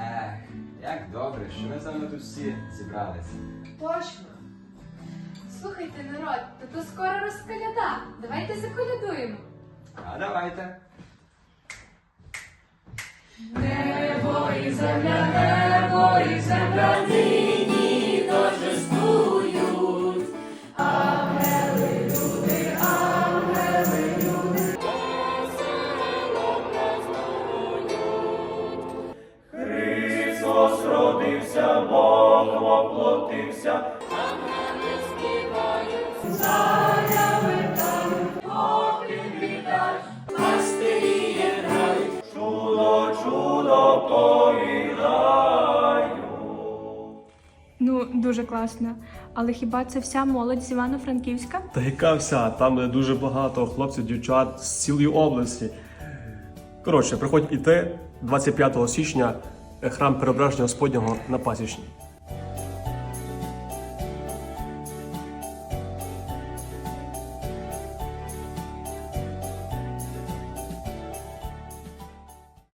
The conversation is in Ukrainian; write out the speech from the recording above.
Ех, як добре, що ми за вами тут всі зібралися. Точно. Слухайте, народ, та то скоро розколяда. Давайте заколядуємо. А давайте. Небо і земля, небо і земля Христос родився, Бог воплотився, Ангели співають, зарями там, поки віддають, пастирі грають. чудо, чудо поїдаю. Ну, дуже класно. Але хіба це вся молодь з Івано-Франківська? Та яка вся? Там е, дуже багато хлопців, дівчат з цілої області. Коротше, приходь і ти 25 січня храм Преображення Господнього на Пасічній.